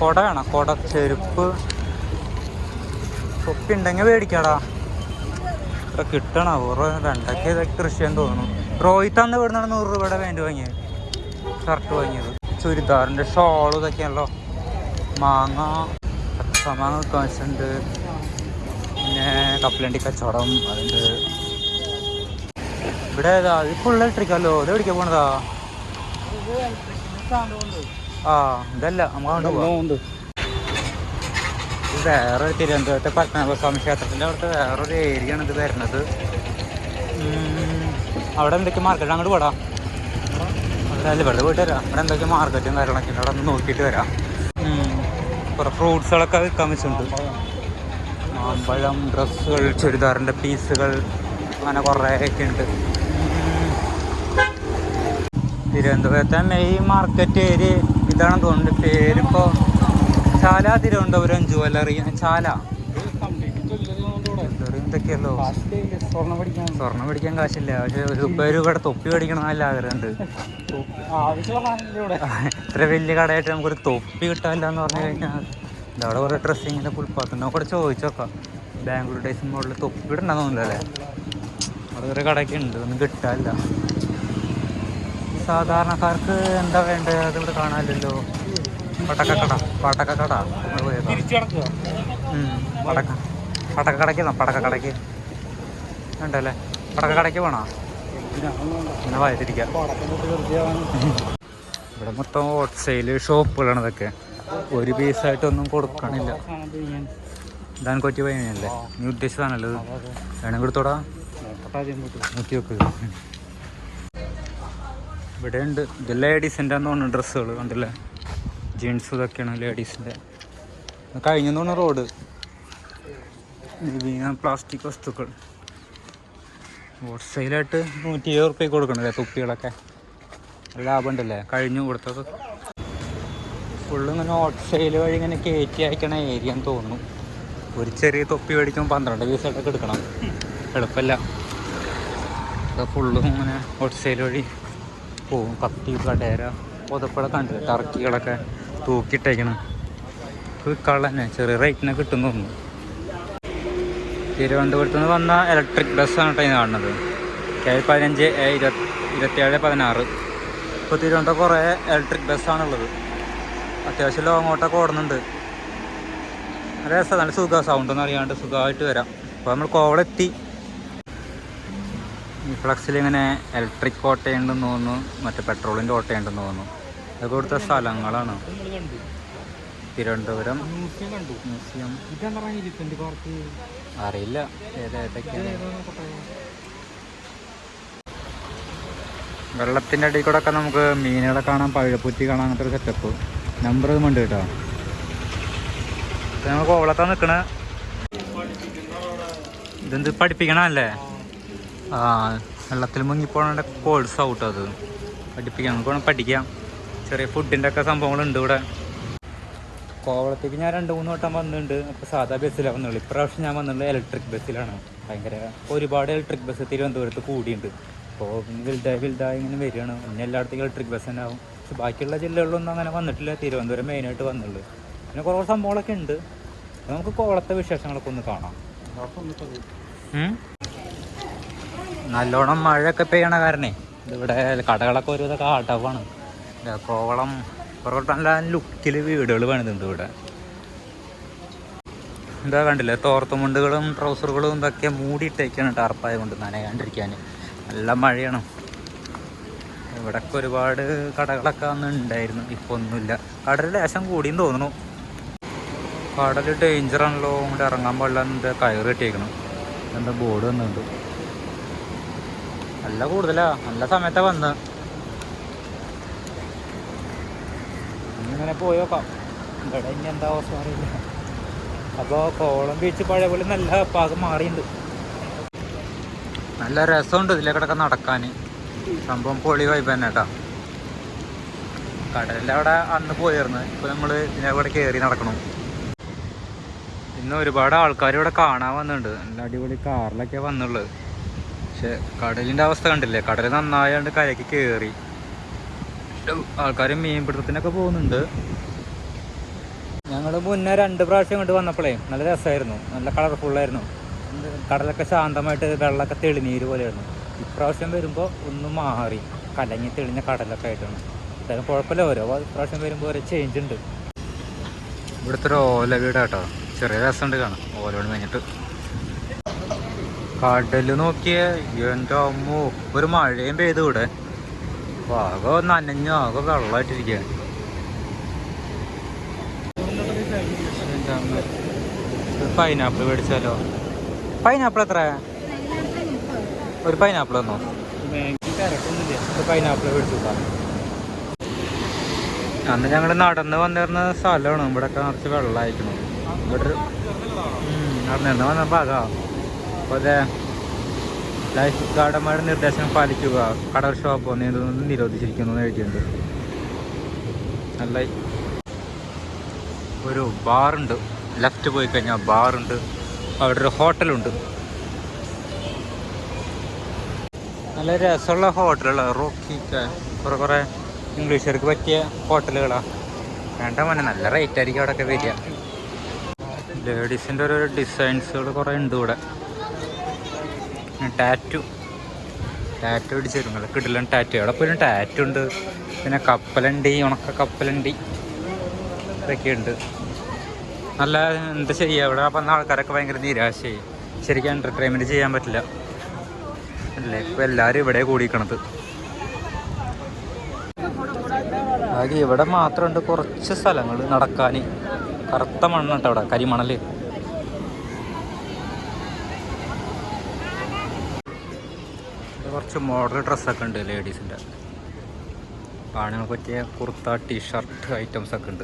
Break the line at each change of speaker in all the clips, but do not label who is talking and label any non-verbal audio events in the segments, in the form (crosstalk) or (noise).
കൊട വേണം കൊട ചെരുപ്പ്. തൊപ്പി ഉണ്ടെങ്കിൽ മേടിക്കാടാ. ഇവിടെ കിട്ടണോ. ഓരോ രണ്ടൊക്കെ ഇതൊക്കെ കൃഷിയെന്ന് തോന്നുന്നു. റോഹിത്ത് അന്ന് ഇവിടെ നിന്നാണ് നൂറ് രൂപയുടെ പാന്റ് വാങ്ങിയത്. ഷർട്ട് വാങ്ങിയത്. ചുരിദാറിന്റെ ഷോൾ ഇതൊക്കെയാണല്ലോ. മാങ്ങ മാങ്ങ കാശുണ്ട് പിന്നെ കപ്പലണ്ടി കച്ചവടം അതുണ്ട് ഇവിടെ ഏതാ? ഇത് ഫുൾ ഇലക്ട്രിക്കല്ലോ ഇത് പിടിക്കാൻ പോണതാ? ആ ഇതല്ല നമുക്ക് വേറെ തിരുവനന്തപുരത്തെ പത്മനാഭസ്വാമി ക്ഷേത്രത്തിന്റെ അവിടുത്തെ വേറൊരു ഏരിയ ആണ് ഇത് വരുന്നത്. അവിടെ എന്തൊക്കെ മാർക്കറ്റ് അങ്ങോട്ട് പോടാ. അല്ല വെറുതെ പോയിട്ട് വരാം. അവിടെ എന്തൊക്കെ മാർക്കറ്റും കാര്യങ്ങളൊക്കെ അവിടെ ഒന്ന് നോക്കിയിട്ട് വരാം. കുറേ ഫ്രൂട്ട്സുകളൊക്കെ വിൽക്കാൻ വെച്ചിട്ടുണ്ട്. മാമ്പഴം ഡ്രസ്സുകൾ ചുരിദാറിന്റെ പീസുകൾ അങ്ങനെ കുറേ ഒക്കെ ഉണ്ട്. തിരുവനന്തപുരത്തെ മെയിൻ മാർക്കറ്റ് ഏരിയ ഇതാണെന്ന് തോന്നുന്നുണ്ട് പേരിപ്പോൾ ചാല തിരുവനന്തപുരം ജുവലറി ചാല. ജ്വല്ലറി എന്തൊക്കെയല്ലോ? സ്വർണം പിടിക്കാൻ കാശില്ല പക്ഷെ ഒരു പേര് ഇവിടെ തൊപ്പി മേടിക്കണം നല്ല ആഗ്രഹമുണ്ട്.
ഇവിടെ
ഇത്ര വലിയ കടയായിട്ട് നമുക്കൊരു തൊപ്പി കിട്ടാനില്ല എന്ന് പറഞ്ഞു കഴിഞ്ഞാൽ ഇതവിടെ കുറേ ഡ്രസ്സിങ്ങിന്റെ പുൽപ്പാത്ത കൂടെ ചോദിച്ചോക്കാം ബാംഗ്ലൂർ ഡേയ്സ് മോഡൽ തൊപ്പി ഇടണ്ടെന്ന് തോന്നുന്നില്ല അല്ലേ? അവിടെ കുറേ കടയൊക്കെ ഉണ്ട് ഒന്നും കിട്ടാനില്ല. സാധാരണക്കാർക്ക് എന്താ വേണ്ടത് അത് ഇവിടെ കാണാനില്ലല്ലോ. പടക്കക്കട പടക്കക്കട. പടക്ക പടക്കക്കടയ്ക്ക് പടക്കക്കടയ്ക്ക്. ഉണ്ടല്ലേ? പടക്കക്കടയ്ക്ക് പോണോ? പിന്നെ വായത്തിരിക്കാം ഇവിടെ മൊത്തം ഹോൾസെയിൽ ഷോപ്പുകളാണ് ഇതൊക്കെ. ഒരു പീസായിട്ടൊന്നും കൊടുക്കണില്ല. ഇതാണ് കൊറ്റി പയ്യനല്ലേ? നീ ഉദ്ദേശിച്ചതാണല്ലോ ഇത്? വേണമെങ്കിൽ കൊടുത്തോടാ നോക്കി നോക്ക് ഇവിടെ ഉണ്ട് ഇത് ലേഡീസിന്റെ തോന്നുന്നു ഡ്രസ്സുകൾ കണ്ടില്ലേ? ജീൻസ് ഇതൊക്കെയാണ് ലേഡീസിന്റെ. കഴിഞ്ഞു തോന്നുന്നു റോഡ്. പ്ലാസ്റ്റിക് വസ്തുക്കൾ. ഹോൾസെയിലായിട്ട് നൂറ്റി ഇരുപത് റുപ്യക്ക് കൊടുക്കണല്ലേ തുപ്പികളൊക്കെ? ലാഭം ഉണ്ടല്ലേ കഴിഞ്ഞു കൊടുത്തത്. ഫുള്ള് ഇങ്ങനെ ഹോൾസെയിൽ വഴി ഇങ്ങനെ കയറ്റി അയക്കണ ഏരിയ എന്ന് തോന്നുന്നു. ഒരു ചെറിയ തൊപ്പി മേടിക്കുമ്പോൾ പന്ത്രണ്ട് പീസായിട്ടൊക്കെ എടുക്കണം. എളുപ്പമല്ല. ഫുള്ളും ഇങ്ങനെ ഹോൾസെയിൽ വഴി പോവും കത്തി കടേര. പുതപ്പട കണ്ടില്ല? ടർക്കികളൊക്കെ തൂക്കിയിട്ടേക്കണം. വിൽക്കാനുള്ള തന്നെ ചെറിയ റേറ്റിനെ കിട്ടും തോന്നുന്നു. തിരുവനന്തപുരത്ത് നിന്ന് വന്ന ഇലക്ട്രിക് ബസ്സാണ് കേട്ടോ കാണുന്നത്. കെ പതിനഞ്ച് എ ഇരുപത്തി ഇരുപത്തിയേഴ് പതിനാറ്. ഇപ്പോൾ തിരുവനന്തപുരം കുറേ ഇലക്ട്രിക് ബസ്സാണുള്ളത് അത്യാവശ്യം ലോങ്ങോട്ടൊക്കെ ഓടുന്നുണ്ട്. നല്ല രസമാണ് നല്ല സൗണ്ട് സൗണ്ടൊന്നും അറിയാണ്ട് സുഖമായിട്ട് വരാം. അപ്പോൾ നമ്മൾ കോവളെത്തി. ഈ ഫ്ലക്സിൽ ഇങ്ങനെ ഇലക്ട്രിക് ഓട്ടയുണ്ടെന്ന് തോന്നുന്നു മറ്റേ പെട്രോളിന്റെ ഓട്ടയുണ്ടെന്ന് തോന്നുന്നു. അതൊക്കെ ഇവിടുത്തെ സ്ഥലങ്ങളാണ്. തിരുവനന്തപുരം
മ്യൂസിയം.
അറിയില്ല. വെള്ളത്തിന്റെ അടിയിൽ കൂടെ ഒക്കെ നമുക്ക് മീനുകളെ കാണാം പഴപ്പുറ്റി കാണാം അങ്ങനത്തെ ഒരു സെറ്റപ്പ് നമ്പർ ഇതും ഉണ്ട് കേട്ടോ. ഞങ്ങൾ കോവളത്താണ് നിൽക്കണേ ഇതെന്ത് പഠിപ്പിക്കണല്ലേ ആ വെള്ളത്തിൽ മുങ്ങിപ്പോണ കോഴ്സ് ഔട്ട് അത്. പഠിപ്പിക്കാം നമുക്ക് വേണം പഠിക്കാം. ചെറിയ ഫുഡിന്റെ ഒക്കെ സംഭവങ്ങളുണ്ട് ഇവിടെ. കോവളത്തേക്ക് ഞാൻ രണ്ട് മൂന്ന് വട്ടം വന്നിട്ടുണ്ട്. അപ്പോൾ സാധാ ബസ്സിലാണ് വന്നുള്ളൂ. ഇപ്രാവശ്യം ഞാൻ വന്നിട്ടുള്ളത് ഇലക്ട്രിക് ബസ്സിലാണ്. ഭയങ്കര ഒരുപാട് ഇലക്ട്രിക് ബസ് തിരുവനന്തപുരത്ത് കൂടിയുണ്ട്. അപ്പോൾ വലുതായി വലുതായി ഇങ്ങനെ വരികയാണ്. പിന്നെ എല്ലായിടത്തേക്കും ഇലക്ട്രിക് ബസ് തന്നെ ആവും. പക്ഷെ ബാക്കിയുള്ള ജില്ലകളിലൊന്നും അങ്ങനെ വന്നിട്ടില്ല. തിരുവനന്തപുരം മെയിനായിട്ട് വന്നുള്ളൂ. പിന്നെ കുറേ സംഭവങ്ങളൊക്കെ ഉണ്ട്. നമുക്ക് കോവളത്തെ വിശേഷങ്ങളൊക്കെ ഒന്ന് കാണാം? നല്ലോണം മഴയൊക്കെ പെയ്യണ കാരണേ. ഇവിടെ കടകളൊക്കെ ഒരു ഇതൊക്കെ അടവാണ് കോവളം കുറേ നല്ല ലുക്കിൽ വീടുകൾ പണിതുണ്ട് ഇവിടെ. എന്താ കണ്ടില്ലേ തോർത്തുമുണ്ടുകളും ട്രൗസറുകളും ഇതൊക്കെ മൂടിയിട്ടേക്കാണ് ടാർപ്പായ കൊണ്ട് നനയാണ്ടിരിക്കാൻ നല്ല മഴയാണ്. ഇവിടൊക്കെ ഒരുപാട് കടകളൊക്കെ അന്ന് ഉണ്ടായിരുന്നു ഇപ്പോൾ ഒന്നുമില്ല. കടൽ ലേശം കൂടിയും തോന്നുന്നു. കടൽ ഡേഞ്ചർ ആണല്ലോ ഇറങ്ങാൻ പാടില്ല എന്താ കയറ് കിട്ടിയേക്കണം. എന്താ ബോർഡ് വന്നിട്ടുണ്ട്. നല്ല കൂടുതലാ. നല്ല സമയത്താ വന്ന്. ഇങ്ങനെ പോയി നോക്കാം. ഇവിടെ ഇനി എന്താ അവസ്ഥ അറിയില്ല. അപ്പോൾ കോളം ബീച്ച് പഴയ പോലെ നല്ല പാകം മാറിയിട്ടുണ്ട് നല്ല രസമുണ്ട് ഇതിലെ കിടക്ക നടക്കാൻ സംഭവം പൊളി വൈബ് തന്നെ കേട്ടോ. കടലിന്റെ അവിടെ അന്ന് പോയിരുന്നു. ഇപ്പോൾ നമ്മൾ ഇതിനെ കയറി നടക്കണം. ഇന്ന് ഒരുപാട് ആൾക്കാർ ഇവിടെ കാണാൻ വന്നിട്ടുണ്ട്. നല്ല അടിപൊളി കാറിലൊക്കെ വന്നുള്ളത്. പക്ഷെ കടലിന്റെ അവസ്ഥ കണ്ടില്ലേ? കടൽ നന്നായാണ്ട് കരയ്ക്ക് കയറി ആൾക്കാർ മീൻപിടുത്തത്തിനൊക്കെ പോകുന്നുണ്ട്. ഞങ്ങൾ മുന്നേ രണ്ട് പ്രാവശ്യം കൊണ്ട് വന്നപ്പോഴേ നല്ല രസമായിരുന്നു. നല്ല കളർഫുള്ളായിരുന്നു കടലൊക്കെ ശാന്തമായിട്ട് വെള്ളമൊക്കെ തെളിനീര് പോലെയായിരുന്നു. ഇപ്രാവശ്യം വരുമ്പോൾ ഒന്ന് മാറി. കലങ്ങി തെളിഞ്ഞ കടലൊക്കെ ആയിട്ടാണ്. എന്തായാലും കുഴപ്പമില്ല. ഓരോ പ്രാവശ്യം വരുമ്പോൾ ഓരോ ചേഞ്ച് ഉണ്ട്. ഇവിടുത്തെ ഒരു ഓല വീടാട്ടോ. ചെറിയ രസമുണ്ട് കാണാം ഓലോട് കഴിഞ്ഞിട്ട് കടൽ നോക്കിയേ. എന്റെ അമ്മോ ഒരു മഴയും പെയ്തു ഇവിടെ. ആകെ നനഞ്ഞു ആകെ വെള്ളമായിട്ടിരിക്കുക പൈനാപ്പിൾ മേടിച്ചാലോ? പൈനാപ്പിൾ എത്ര ഒരു പൈനാപ്പിൾ തന്നോ? പൈനാപ്പിൾ മേടിച്ചു അന്ന് ഞങ്ങൾ നടന്ന് വന്നിരുന്ന സ്ഥലമാണ്. ഇവിടെയൊക്കെ നിറച്ച് വെള്ളമായിരിക്കണം. ഇവിടെ നടന്നിരുന്ന് വന്ന ഭാഗമാ അപ്പോൾ അതെ ലൈഫ് ഗാർഡന്മാരുടെ നിർദ്ദേശം പാലിക്കുക. കടൽ ഷോപ്പോ നീന്തുന്നത് നിരോധിച്ചിരിക്കുന്നു എന്ന് എഴുതിയിട്ടുണ്ട്. നല്ല ഒരു ബാറുണ്ട് ലെഫ്റ്റ് പോയി കഴിഞ്ഞാൽ ബാറുണ്ട് അവിടെ ഒരു ഹോട്ടലുണ്ട് നല്ല രസമുള്ള ഹോട്ടലുകളാണ് റോക്കി കുറേ കുറേ ഇംഗ്ലീഷുകാർക്ക് പറ്റിയ ഹോട്ടലുകളാണ് വേണ്ട മോനെ നല്ല റേറ്റ് ആയിരിക്കും അവിടെയൊക്കെ വരിക. ലേഡീസിന്റെ ഓരോ ഡിസൈൻസുകൾ കുറേ ഉണ്ട് ഇവിടെ. ടാറ്റു ടാറ്റു അടിച്ച് തരും നല്ല കിടിലൻ ടാറ്റു അവിടെ പോലും ടാറ്റു ഉണ്ട്. പിന്നെ കപ്പലണ്ടി ഉണക്ക കപ്പലണ്ടി ഇതൊക്കെ ഉണ്ട്. നല്ല എന്താ ചെയ്യുക ഇവിടെ? വന്ന ആൾക്കാരൊക്കെ ഭയങ്കര നിരാശയായി. ശരിക്കും എന്റർടൈൻമെന്റ് ചെയ്യാൻ പറ്റില്ല. അല്ലേ? ഇപ്പം എല്ലാവരും ഇവിടെ കൂടിക്കണത്. ആകെ ഇവിടെ മാത്രമുണ്ട് കുറച്ച് സ്ഥലങ്ങൾ നടക്കാൻ കറുത്ത മണ്ണുണ്ട് അവിടെ കരിമണൽ ഇവിടെ കുറച്ച് മോഡൽ ഡ്രസ്സൊക്കെ ഉണ്ട് ലേഡീസിന്റെ ആണുങ്ങൾക്ക് പറ്റിയ കുർത്ത ടീഷർട്ട് ഐറ്റംസ് ഒക്കെ ഉണ്ട്.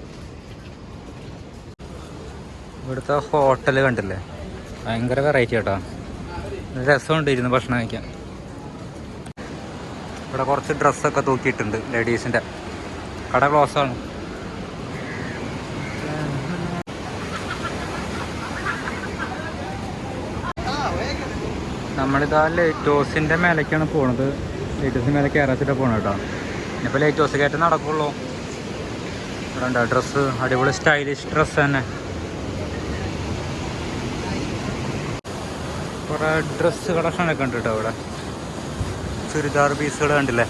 ഇവിടുത്തെ ഹോട്ടൽ കണ്ടില്ലേ? ഭയങ്കര വെറൈറ്റി കേട്ടോ രസമുണ്ട് ഇരുന്ന് ഭക്ഷണം കഴിക്കാൻ. ഇവിടെ കുറച്ച് ഡ്രസ്സൊക്കെ തൂക്കിയിട്ടുണ്ട് ലേഡീസിന്റെ കട ക്ലോസ് നമ്മളിതാ ലൈറ്റ് ഹൗസിന്റെ മേലേക്കാണ് പോണത്. ലൈറ്റ് ഹൗസിന്റെ മേലെ കയറാച്ചിട്ടാണ് പോണത് കേട്ടോ ഇനിയിപ്പോൾ ലൈറ്റ് ഹൗസ് കയറ്റം നടക്കുള്ളൂ. ഇവിടെ ഉണ്ടോ ഡ്രസ്സ് അടിപൊളി സ്റ്റൈലിഷ് ഡ്രസ്സ് തന്നെ. കുറേ ഡ്രസ്സ് കളക്ഷനൊക്കെ ഉണ്ട് കേട്ടോ ഇവിടെ. ചുരിദാർ പീസുകൾ കണ്ടില്ലേ?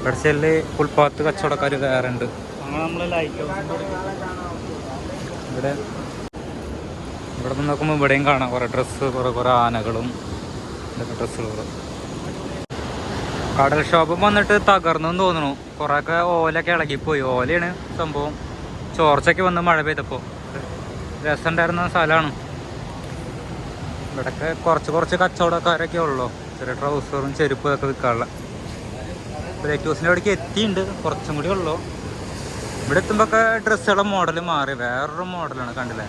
ഇവിടെ ചെല്ല് ഫുൾപാത്ത് കച്ചവടക്കാർ കയറുണ്ട് ഉണ്ട്
അങ്ങനെ നമ്മൾ ലൈറ്റ് ഹൗസിന്റെ
ഇവിടെ ഇവിടെ നിന്ന് നോക്കുമ്പോൾ ഇവിടെയും കാണാം. കുറേ ഡ്രസ്സ് കുറേ കുറേ ആനകളും. ഇതൊക്കെ ഡ്രസ്സുകൾ കടൽ ഷോപ്പ് വന്നിട്ട് തകർന്നു തോന്നുന്നു. കുറേയൊക്കെ ഓലൊക്കെ ഇളകിപ്പോയി. ഓലയാണ് സംഭവം. ചോർച്ചയ്ക്ക് വന്ന് മഴ പെയ്തപ്പോൾ രസമുണ്ടായിരുന്ന സ്ഥലമാണ്. ഇവിടെയൊക്കെ കുറച്ച് കുറച്ച് കച്ചവടക്കാരൊക്കെ ഉള്ളൂ? ചെറിയ ട്രൗസറും ചെരുപ്പും ഒക്കെ വിൽക്കാനുള്ള. ലൈറ്റ് ഹൗസിന്റെ അവിടേക്ക് എത്തിയിട്ടുണ്ട് കുറച്ചും കൂടി ഉള്ളൂ. ഇവിടെ എത്തുമ്പോഴൊക്കെ ഡ്രസ്സുകളുടെ മോഡൽ മാറി. വേറൊരു മോഡലാണ് കണ്ടില്ലേ?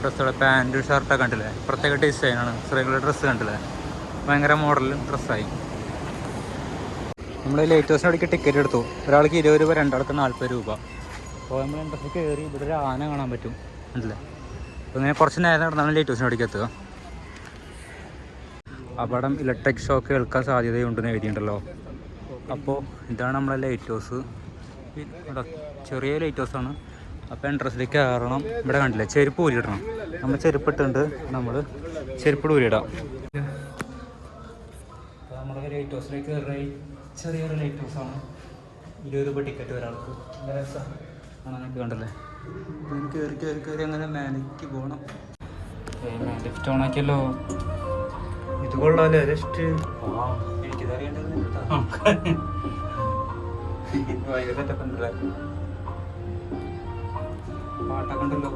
ഡ്രസ്സുകൾ പാന്റ് ഷർട്ടൊക്കെ കണ്ടില്ലേ? പ്രത്യേക ഡിസൈനാണ്. സ്ത്രീകളുടെ ഡ്രസ്സ് കണ്ടില്ലേ? ഭയങ്കര മോഡലും ഡ്രസ്സായി. നമ്മൾ ലേറ്റ് ഹൗസിന് അവിടേക്ക് ടിക്കറ്റ് എടുത്തു. ഒരാൾക്ക് ഇരുപത് രൂപ രണ്ടാൾക്ക് നാൽപ്പത് രൂപ. അപ്പോൾ നമ്മൾ ഡ്രസ്സ് കയറി ഇവിടെ ഒരു ആന കാണാൻ പറ്റും. കണ്ടില്ലേ അപ്പോൾ ഇങ്ങനെ കുറച്ച് നേരം നടന്നാണ് ലേറ്റ് ഹൗസിന് അവിടേക്ക് എത്തുക. അപകടം ഇലക്ട്രിക് ഷോക്ക് കേൾക്കാൻ സാധ്യതയുണ്ടെന്ന് എഴുതിയിട്ടുണ്ടല്ലോ. അപ്പോൾ ഇതാണ് നമ്മളെ ലൈറ്റ് ഹൗസ് ചെറിയ ലൈറ്റ് ഹൗസാണ് അപ്പോൾ എൻട്രൻസിലേക്ക് കയറണം. ഇവിടെ കണ്ടില്ലേ? ചെരുപ്പ് ഊരിയിടണം. നമ്മൾ ചെരുപ്പ് ഇട്ടുണ്ട് നമ്മൾ ചെരുപ്പ് ഊരിയിടാം നമ്മൾ ലൈറ്റ് ഹൗസിലേക്ക് കയറി ചെറിയൊരു ലൈറ്റ് ഹൗസാണ് ഇരുപത് രൂപ ടിക്കറ്റ് ഒരാൾക്ക് രസമാണ് കണ്ടല്ലേ? അങ്ങനെ കയറി കയറി കയറി അങ്ങനെ മേലേക്ക് പോകണം ലിഫ്റ്റ് ഓണാക്കിയല്ലോ ഇത് കൊള്ളാല്ലേ ലിഫ്റ്റ് എനിക്കിതറിയേണ്ടത് ഭയങ്കര സെറ്റപ്പ് ഉണ്ടല്ലേ പാട്ടൊക്കെ ഉണ്ടല്ലോ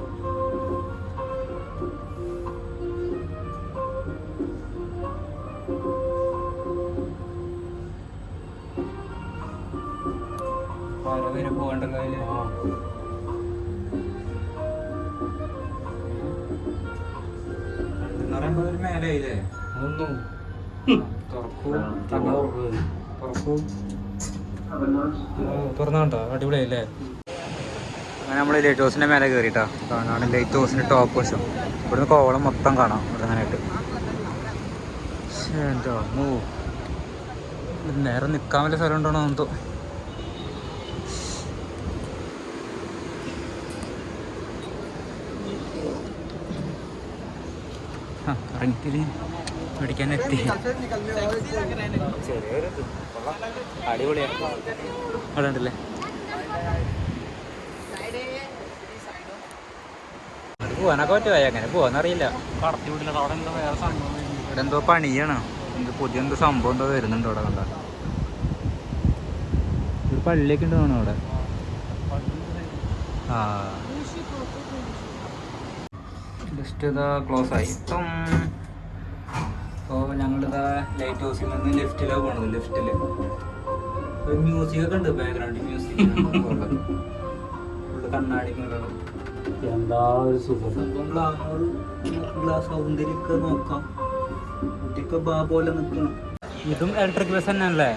വര വരെ പോകണ്ടല്ലോ അതിൽ. പറയുമ്പോ ഒരു മേലെയില്ലേ
ഒന്നും
തുറക്കൂ. തുറക്കൂ. തുറന്നുണ്ടോ അടിപൊളിയായില്ലേ? അങ്ങനെ നമ്മൾ ലൈറ്റ് ഹൗസിന്റെ മേലെ കയറിയിട്ടാണ് കാണാണ് ലൈറ്റ് ഹൗസിന്റെ ടോപ്പ് വശം. ഇവിടുന്ന് കോവളം മൊത്തം കാണാം ഇവിടെ അങ്ങനെയായിട്ട്. എന്താ നേരെ നിൽക്കാൻ വല്ല സ്ഥലം ഉണ്ടോ എന്തോ അടിപൊളിയാണ് അവിടെ ഉണ്ടല്ലേ? പോവാനൊക്കെ പറ്റുമോ അങ്ങനെ? പോവാന്നറിയില്ല ഇവിടെ എന്തോ പണിയാണ്. എന്ത് പുതിയ എന്തോ സംഭവം എന്തോ വരുന്നുണ്ട് അവിടെ കണ്ട. ഒരു പള്ളിയൊക്കെ ഉണ്ട് തോന്നുന്നു അവിടെ. ആ. ജസ്റ്റ് ഇതാ ക്ലോസ് ആയി. ഇപ്പം ഇപ്പോൾ ഞങ്ങളിതാ ലൈറ്റ് ഹൗസിൽ നിന്ന് ലെഫ്റ്റിലാണ് പോണത്. ലെഫ്റ്റിൽ ഒരു മ്യൂസിക് ഒക്കെ ഉണ്ട് ബാക്ക്ഗ്രൗണ്ട് മ്യൂസിക്. (laughs) കണ്ണാടികളാണ്
എന്താ ഒരു സുഖം
സൗന്ദര്യമൊക്കെ നോക്കാം. കുട്ടിക്ക് ബാ പോലെ നിൽക്കണം. ഇതും ഇലക്ട്രിക് ബസ് തന്നെ അല്ലേ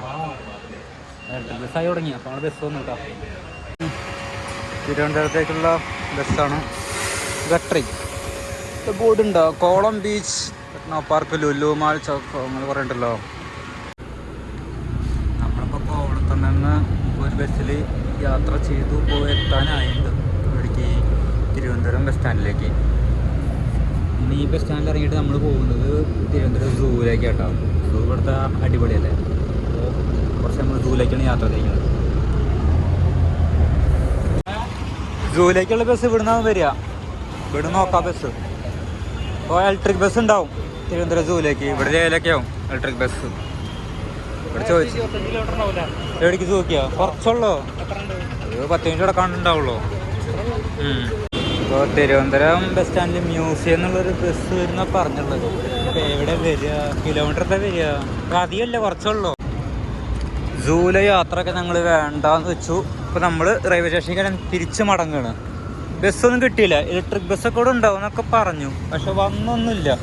ഇലക്ട്രിക് ബസ് ആയി തുടങ്ങി. അപ്പോൾ ബസ് ഒന്ന് നോക്കാം തിരുവനന്തപുരത്തേക്കുള്ള ബസ്സാണ് ഗട്രി ബോർഡ് ഉണ്ടോ Kovalam beach techno park Lulu mall chalk അങ്ങനെ കുറേ ഉണ്ടല്ലോ. നമ്മളിപ്പോൾ കോവളത്ത് നിന്ന് ഒരു ബസ്സിൽ യാത്ര ചെയ്തു പോയി എത്താനായിട്ടുണ്ട് ഇവിടേക്ക് തിരുവനന്തപുരം ബസ് സ്റ്റാൻഡിലേക്ക് ഇനി ഈ ബസ് സ്റ്റാൻഡിൽ ഇറങ്ങിയിട്ട് നമ്മൾ പോകുന്നത് തിരുവനന്തപുരം സൂവിലേക്ക് കേട്ടോ സൂ ഇവിടുത്തെ അടിപൊളിയല്ലേ? അപ്പോൾ കുറച്ച് നമ്മൾ സൂവിലേക്കാണ് യാത്ര ചെയ്യുന്നത് സൂവിലേക്കുള്ള ബസ് ഇവിടുന്നാണ് വരിക. ഇവിടെ നോക്കാം ബസ് അപ്പോൾ ഇലക്ട്രിക് ബസ് ഉണ്ടാവും. തിരുവനന്തപുരം സൂവിലേക്ക് ഇവിടെ ജയിലൊക്കെ ഇലക്ട്രിക് ബസ് ഇവിടെ ചോദിച്ചു. എവിടേക്ക് ചോദിക്കുക കുറച്ചുള്ളോ? പത്ത് മിനിറ്റ് കിടക്കാണ്ടുണ്ടാവുള്ളൂ ഇപ്പോൾ തിരുവനന്തപുരം ബസ് സ്റ്റാൻഡിൽ മ്യൂസിയം എന്നുള്ളൊരു ബസ് വരുന്ന പറഞ്ഞുള്ളത് ഇപ്പോൾ എവിടെ വരിക? കിലോമീറ്റർ എത്ര വരിക? അധികമല്ല കുറച്ചുള്ളൂ. ജൂലൈ യാത്രയൊക്കെ ഞങ്ങൾ വേണ്ടാന്ന് വെച്ചു. ഇപ്പോൾ നമ്മൾ റെയിൽവേ സ്റ്റേഷനിൽ തിരിച്ച് മടങ്ങുകയാണ് ബസ്സൊന്നും കിട്ടിയില്ല. ഇലക്ട്രിക് ബസ്സൊക്കെ കൂടെ ഉണ്ടാവും എന്നൊക്കെ പറഞ്ഞു. പക്ഷെ വന്നൊന്നുമില്ല.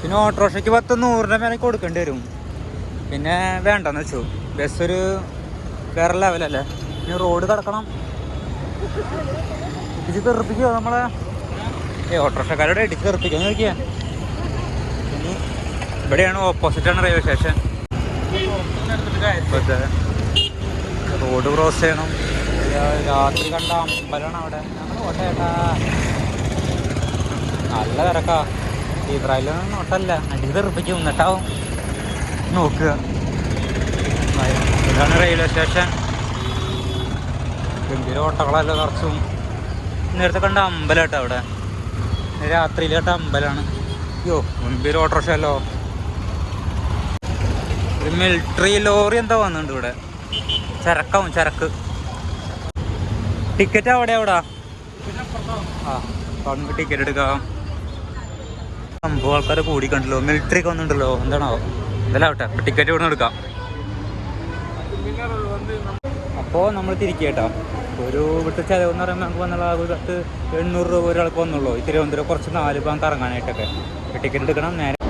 പിന്നെ ഓട്ടോറിക്ഷയ്ക്ക് പത്ത് നൂറിന്റെ മേലെ കൊടുക്കേണ്ടി വരും. പിന്നെ വേണ്ടെന്ന് വെച്ചു. ബസ്സൊരു വേറെ ലെവലല്ലേ ഇനി റോഡ് കിടക്കണം. ഇടിച്ച് നമ്മളെ? ഏ ഓട്ടോറിക്ഷക്കാരോട് ഇടിച്ച് തെറിപ്പിക്കുക നോക്കിയാ. ഇനി ഇവിടെയാണ് ഓപ്പോസിറ്റാണ് റെയിൽവേ സ്റ്റേഷൻ റോഡ് ക്രോസ് ചെയ്യണം. രാത്രി കണ്ട അമ്പലമാണ് അവിടെ. ഓട്ടേട്ടാ നല്ല തിരക്കാ. ഇബ്രാഹിലൊന്നും ഓട്ടല്ല. അടി തെറിപ്പിക്കും എന്നിട്ടാവും. നോക്കുക. ഇതാണ് റെയിൽവേ സ്റ്റേഷൻ ഗംഭീര ഓട്ടകളല്ല നിറച്ചും. നേരത്തെ കണ്ട അമ്പലം കേട്ടോ അവിടെ രാത്രിയിൽ കേട്ട അമ്പലമാണ് അയ്യോ മുൻപിൽ ഓട്ടോറിക്ഷല്ലോ ഒരു മിലിറ്ററി ലോറി എന്താ വന്നിട്ടുണ്ട് ഇവിടെ. ചരക്കാവും ചരക്ക്. ടിക്കറ്റ് അവിടെ എവിടാ ആ നമുക്ക് ടിക്കറ്റ് എടുക്കാം. സംഭവം കൂടി കണ്ടല്ലോ. മിലിറ്ററി ഒക്കെ വന്നിട്ടുണ്ടല്ലോ. എന്താണോ? ഇതെല്ലാം ആവട്ടെ. ടിക്കറ്റ് ഇവിടെ നിന്ന് എടുക്കാം. അപ്പോൾ നമ്മൾ തിരിക്കേട്ടോ. ഒരു ഇവിടുത്തെ ചിലവ് എന്ന് പറയുമ്പോൾ നമുക്ക് വന്നുള്ള ഒരു പത്ത് എണ്ണൂറ് രൂപ ഒരാൾക്ക് വന്നുള്ളൂ. ഈ തിരുവനന്തപുരം കുറച്ച് നാല് ഭാഗം കറങ്ങാനായിട്ടൊക്കെ. ടിക്കറ്റ് എടുക്കണം നേരെ